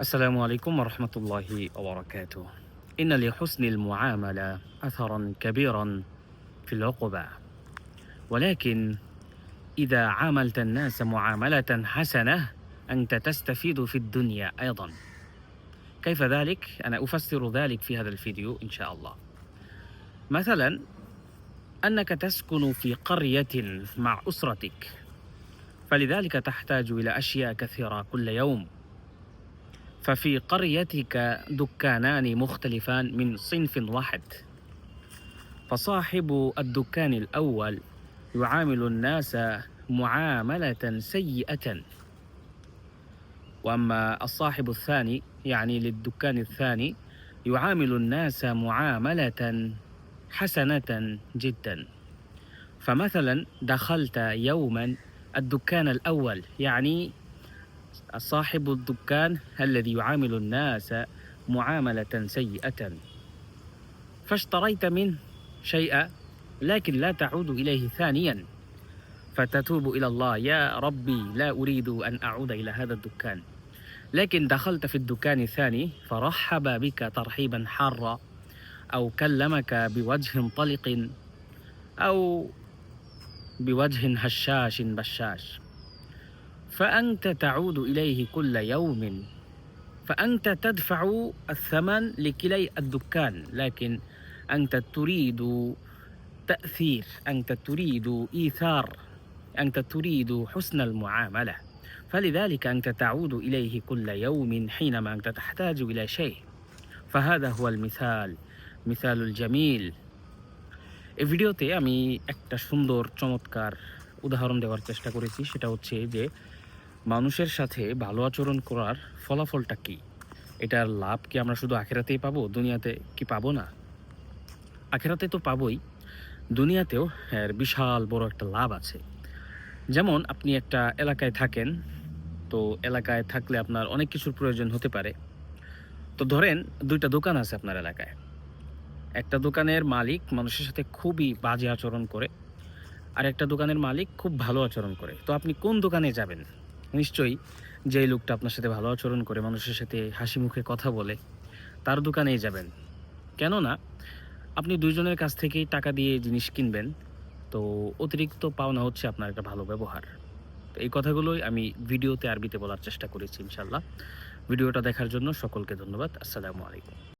السلام عليكم ورحمة الله وبركاته. إن لحسن المعاملة أثرا كبيرا في العقبة ولكن إذا عاملت الناس معاملة حسنة أنت تستفيد في الدنيا أيضا. كيف ذلك؟ أنا أفسر ذلك في هذا الفيديو إن شاء الله. مثلا أنك تسكن في قرية مع أسرتك. فلذلك تحتاج إلى أشياء كثيرة كل يوم. ففي قريتك دكانان مختلفان من صنف واحد. فصاحب الدكان الأول يعامل الناس معاملة سيئة. وأما الصاحب الثاني يعني للدكان الثاني يعامل الناس معاملة حسنة جدا. فمثلا دخلت يوما الدكان الأول يعني صاحب الدكان الذي يعامل الناس معاملة سيئة. فاشتريت منه شيئا لكن لا تعود إليه ثانيا. فتتوب إلى الله. يا ربي لا أريد أن أعود إلى هذا الدكان. لكن دخلت في الدكان الثاني فرحب بك ترحيبا حارا أو كلمك بوجه طلق أو بوجه هشاش بشاش. فأنت تعود إليه كل يوم فأنت تدفع الثمن لكلي الدكان لكن أنت تريد تأثير أنت تريد إيثار أنت تريد حسن المعاملة فلذلك أنت تعود إليه كل يوم حينما أنت تحتاج إلى شيء فهذا هو المثال مثال الجميل এই ভিডিওতে আমি একটা সুন্দর চমৎকার উদাহরণ দেওয়ার চেষ্টা করেছি সেটা হচ্ছে যে মানুষের সাথে ভালো আচরণ করার ফলাফলটা কি? এটার লাভ কি আমরা শুধু আখেরাতেই পাবো? দুনিয়াতে কি পাবো না? আখেরাতে তো পাবোই। দুনিয়াতেও এর বিশাল বড় একটা লাভ আছে। যেমন আপনি একটা এলাকায় থাকেন, তো এলাকায় থাকলে আপনার অনেক কিছুর প্রয়োজন হতে পারে। তো ধরেন দুইটা দোকান আছে আপনার এলাকায়। একটা দোকানের মালিক মানুষের সাথে খুবই বাজে আচরণ করে, আর একটা দোকানের মালিক খুব ভালো আচরণ করে। তো আপনি কোন দোকানে যাবেন? নিশ্চয়ই যেই লোকটা আপনার সাথে ভালো আচরণ করে, মানুষের সাথে হাসি মুখে কথা বলে, তার দোকানেই যাবেন। কেননা, আপনি দুইজনের কাছ থেকেই টাকা দিয়ে জিনিস কিনবেন, তো অতিরিক্ত পাওনা হচ্ছে আপনার একটা ভালো ব্যবহার। তো এই কথাগুলোই আমি ভিডিওতে আরবিতে বলার চেষ্টা করেছি ইনশাল্লাহ ভিডিওটা দেখার জন্য সকলকে ধন্যবাদ। আসসালামু আলাইকুম।